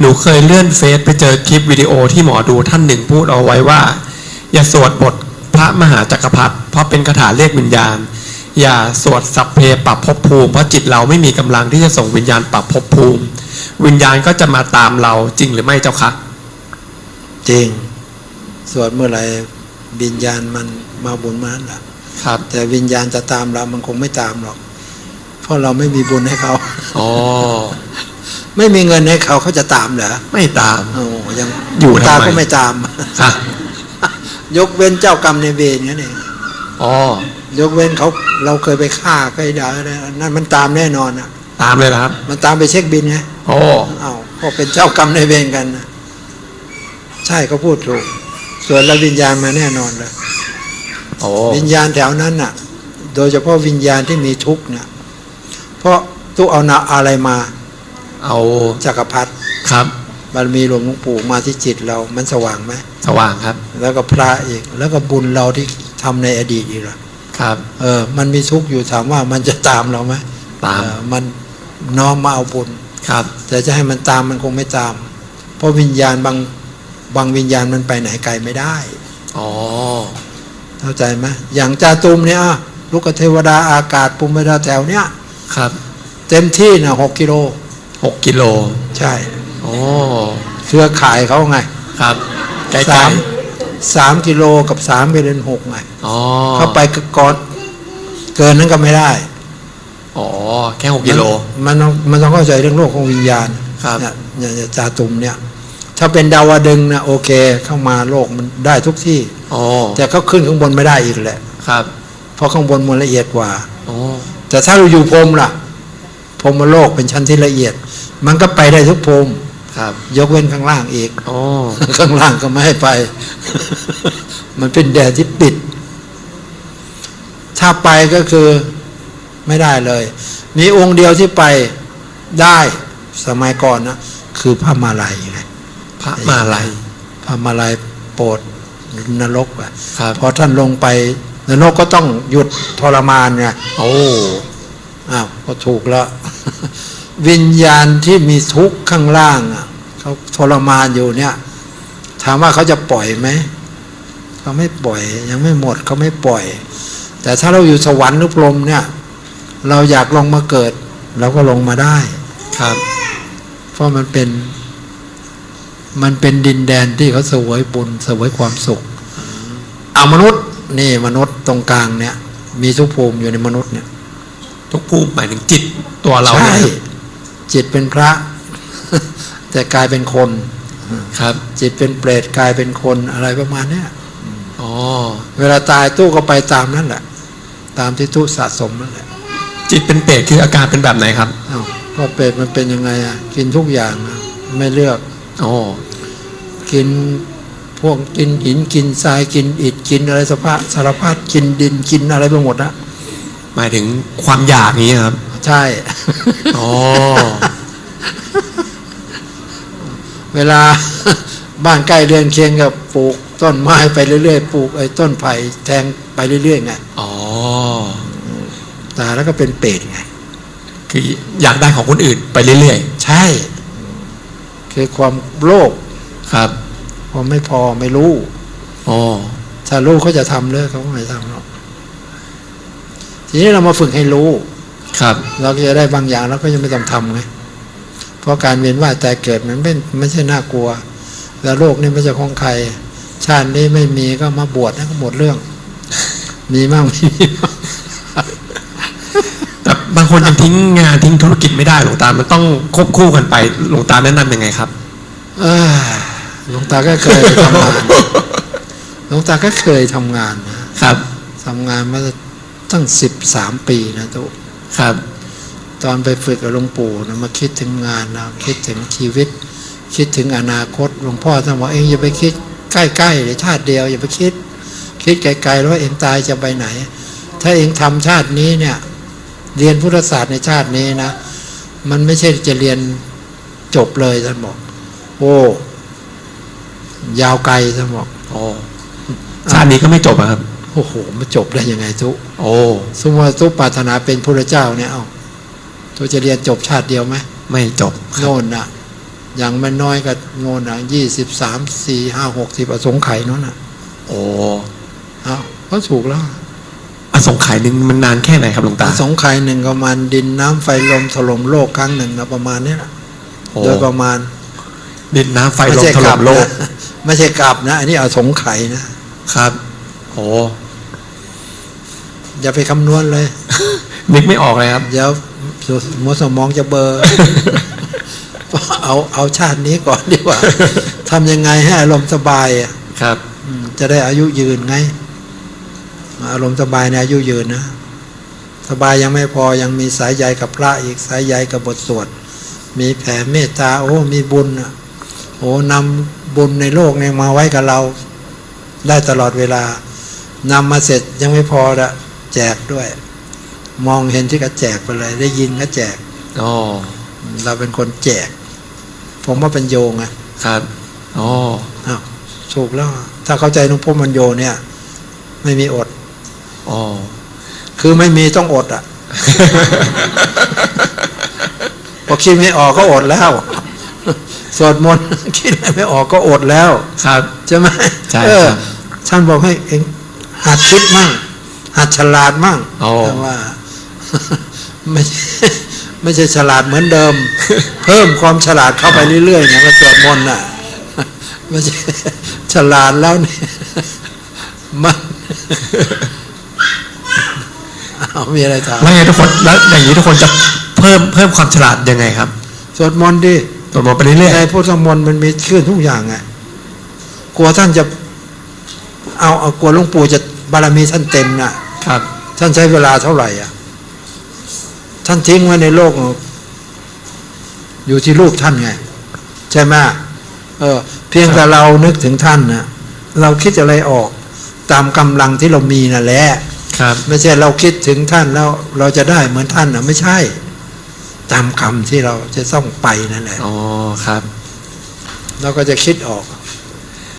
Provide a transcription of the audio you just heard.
หนูเคยเลื่อนเฟซไปเจอคลิปวิดีโอที่หมอดูท่านหนึ่งพูดเอาไว้ว่า อย่าสวดบทพระมหาจักรพรรดิเพราะเป็นคาถาเรียกวิญญาณ อย่าสวดสัพเพปรับภพภูมิเพราะจิตเราไม่มีกำลังที่จะส่งวิญญาณปรับภพภูมิ วิญญาณก็จะมาตามเราจริงหรือไม่เจ้าคะจริง สวดเมื่อไหร่วิญญาณมันมาบุญมานั่นแหละครับ แต่วิญญาณจะตามเรามันคงไม่ตามหรอก เพราะเราไม่มีบุญให้เขาอ๋อ ไม่มีเงินให้เขาเขาจะตามเหรอไม่ตามโอ้ยังอยู่ทำไมตาก็ไม่ตามค่ะยกเว้นเจ้ากรรมในายเวรนั่นเองอ๋อยกเว้นเขาเราเคยไปฆ่าเคยด่าอะไรนั่นมันตามแน่นอนอะ ตามเลยนะครับ มันตามไปเช็คบินไงโอ้เอาพอเป็นเจ้ากรรมในายเวรกันนะใช่เขาพูดถูก ส่วนเราวิญญาณมาแน่นอนเลยโอ้วิญญาณแถวนั้นน่ะ โดยเฉพาะวิญญาณที่มีทุกข์เนี่ยเพราะทุกเอานาอะไรมา เอาจักรพรรดิครับบารมีหลวงปู่มาที่จิตเรา มันสว่างไหมสว่างครับ แล้วก็พระอีก แล้วก็บุญเราที่ทำในอดีตอีกละครับ เออ มันมีทุกข์อยู่ถามว่ามันจะตามเราไหมตามเออมันน้อมมาเอาบุญครับ แต่จะให้มันตามมันคงไม่ตาม เพราะวิญญาณบางบางวิญญาณมันไปไหนไกลไม่ได้อ๋อเข้าใจไหมอย่างจาตุมเนี่ยอะลูกเทวดาอากาศปุมเวดาแถวเนี้ยครับ เต็มที่นะหกกิโล หกกิโลใช่โอ้เครือข่ายเขาไง ครับใกล้สามสามกิโลกับสามไปเรนหกไงๆอ๋อเข้าไปก่อนเกินนั้นก็ไม่ได้อ๋อแค่หกกิโลมันมันต้องมันต้องเข้าใจเรื่องโลกของวิญญาณครับเนี่ยเนี่ยเนี่ยจาตุมเนี่ย ถ้าเป็นดาวดึงส์นะโอเค เข้ามาโลกมันได้ทุกที่อ๋อแต่เขาขึ้นข้างบนไม่ได้อีกแหละครับ เพราะข้างบนมันละเอียดกว่าอ๋อแต่ถ้าเราอยู่พรหมล่ะพรหมโลกเป็นชั้นที่ละเอียด มันก็ไปได้ทุกพรหมครับ ยกเว้นข้างล่างอีกอ๋อข้างล่างก็ไม่ให้ไป มันเป็นแดนที่ปิด ถ้าไปก็คือไม่ได้เลย มีองค์เดียวที่ไปได้สมัยก่อนนะคือพระมาลัยไงพระมาลัยพระมาลัยโปรดนรกอะครับพอท่านลงไปนรกก็ต้องหยุดทรมานไงโอ้อ้าวก็ถูกแล้ว วิญญาณที่มีทุกข์ข้างล่างอะเขาทรมานอยู่เนี่ย ถามว่าเขาจะปล่อยไหมเขาไม่ปล่อย ยังไม่หมดเขาไม่ปล่อย แต่ถ้าเราอยู่สวรรค์หรือพรหมเนี่ย เราอยากลงมาเกิดเราก็ลงมาได้ครับ เพราะมันเป็นมันเป็นดินแดนที่เขาเสวยบุญเสวยความสุขเอามนุษย์นี่มนุษย์ตรงกลางเนี่ย มีทุกภูมิอยู่ในมนุษย์เนี่ย ทุกภูมิหมายถึงจิตตัวเราใช่เนี่ย จิตเป็นพระ แต่กลายเป็นคนครับ จิตเป็นเปรตกลายเป็นคนอะไรประมาณเนี้ยอ๋อเวลาตายตู้ก็ไปตามนั่นแหละ ตามที่ตู้สะสมนั่นแหละ จิตเป็นเปรตคืออาการเป็นแบบไหนครับอ้าวก็เปรตมันเป็นยังไงอะกินทุกอย่างอะไม่เลือกอ๋อกินพวกกินหินกินทรายกินอิฐกินอะไรสภาพสารพัดกินดินกินอะไรไปหมดนะหมายถึงความอยากนี้ครับ ใช่อ๋อเวลาบ้านใกล้เรือนเคียงกับปลูกต้นไม้ไปเรื่อยๆปลูกไอ้ต้นไผ่แทงไปเรื่อยๆไงอ๋อตายแล้วก็เป็นเปรตไง คืออยากได้ของคนอื่นไปเรื่อยใช่ คือความโลภๆครับความไม่พอไม่รู้อ๋อถ้ารู้เขาจะทำเลยเขาก็ไม่ทำหรอกทีนี้เรามาฝึกให้รู้ ครับเราก็จะได้บางอย่างเราก็ยังไม่ต้องทำไงเพราะการเวียนว่ายแต่เกิดมันไม่ไม่ใช่น่ากลัว แล้วโลกนี้ไม่ใช่ของใคร ชาตินี้ไม่มีก็มาบวชนะก็หมดเรื่อง มีมั่งไม่มีมั่งแต่บางคนยังทิ้งงานทิ้งธุรกิจไม่ได้หลวงตา มันต้องควบคู่กันไปหลวงตาแนะนำยังไงครับเอ้ยหลวงตาก็เคยทำงานหลวงตาก็เคยทำงานนะครับทำงานมาตั้งสิบสามปีนะตุ๊ ครับ ตอนไปฝึกกับหลวงปู่นะมาคิดถึงงานนะคิดถึงชีวิต คิดถึงอนาคตหลวงพ่อท่านบอกเองอย่าไปคิดใกล้ๆหรือชาติเดียวอย่าไปคิด คิดไกลๆแล้วว่าเองตายจะไปไหน ถ้าเองทำชาตินี้เนี่ยเรียนพุทธศาสตร์ในชาตินี้นะ มันไม่ใช่จะเรียนจบเลยท่านบอก โอ้ ยาวไกลท่านบอกโอ๋อชาตินี้ก็ไม่จบอะครับ โอ้โหมันจบได้ยังไงทุกโอ้สมมติว่าทุกปรารถนาเป็นพระเจ้าเนี่ยเอาทุกจะเรียนจบชาติเดียวไหมไม่จบโน่นน่ะอย่างไม่น้อยก็โง่นะยี่สิบสามสี่ห้าหกสิบอสงไขยนั่นน่ะโอ้เอาก็ถูกแล้วอสงไขยหนึ่งมันนานแค่ไหนครับหลวงอตาสงไขยหนึ่งประมาณดินน้ำไฟลมถล่มโลกครั้งหนึ่งนะประมาณเนี้ยนะโอ้โดยประมาณ ดินน้ำไฟไม่ลมใช่ถกล่ลัมโลกนะไม่ใช่กลับนะ อันนี้อสงไขยนะครับ โอ้ อย่าไปคำนวณเลย นึกไม่ออกเลยครับเดี๋ยวหัวสมองจะเบลอร์เอาเอาชาตินี้ก่อนดีกว่าทำยังไงให้อารมณ์สบายอะครับอืมจะได้อายุยืนไง อารมณ์สบายในอายุยืนนะ สบายยังไม่พอยังมีสายใยกับพระอีกสายใยกับบทสวด มีแผ่เมตตาโอ้มีบุญอะโอ้นำบุญในโลกเนี่ยมาไว้กับเรา ได้ตลอดเวลานำมาเสร็จยังไม่พอละ แจกด้วย มองเห็นที่ก็แจกไปเลย ได้ยินก็แจกอ๋อเราเป็นคนแจก ผมว่าเป็นโยงอะครับอ๋ออ้าวถูกแล้ว ถ้าเข้าใจหลุงพ่อมันโยเนี่ย ไม่มีอดอ๋อคือไม่มีต้องอดอะพอคิดไม่ออกก็อดแล้วสวดมนต์คิดอะไรไม่ออกก็อดแล้ว ครับใช่ไหมใช่เออครับท่านบอกให้เองหัดคิดมั่ง หัดฉลาดมั่งอ๋อแต่ว่าไม่ใช่ไม่ใช่ฉลาดเหมือนเดิม เพิ่มความฉลาดเข้าไปเรื่อยๆเนี่ยก็สวดมนต์น่ะไม่ใช่ฉลาดแล้วเนี่ยมันเอามีอะไรถามแล้วไงทุกคนแล้วอย่างนี้ทุกคนจะเพิ่มเพิ่มความฉลาดยังไงครับ สวดมนต์ดิสวดมนต์ไปเรื่อยในพุทธมนต์มันมีขึ้นทุกอย่างไงกลัวท่านจะ เอาเอากลัวหลวงปู่จะบารมีท่านเต็มน่ะๆ ครับ ท่านใช้เวลาเท่าไหร่อะ ท่านทิ้งไว้ในโลก อยู่ที่รูปท่านไง ใช่ไหมเออ เพียงแต่เรานึกถึงท่านนะเราคิดอะไรออกตามกำลังที่เรามีนั่นแหละครับไม่ใช่เราคิดถึงท่านแล้วเราจะได้เหมือนท่านนะไม่ใช่ ตามคำที่เราจะต้องไปนั่นแหละอ๋อครับ เราก็จะคิดออก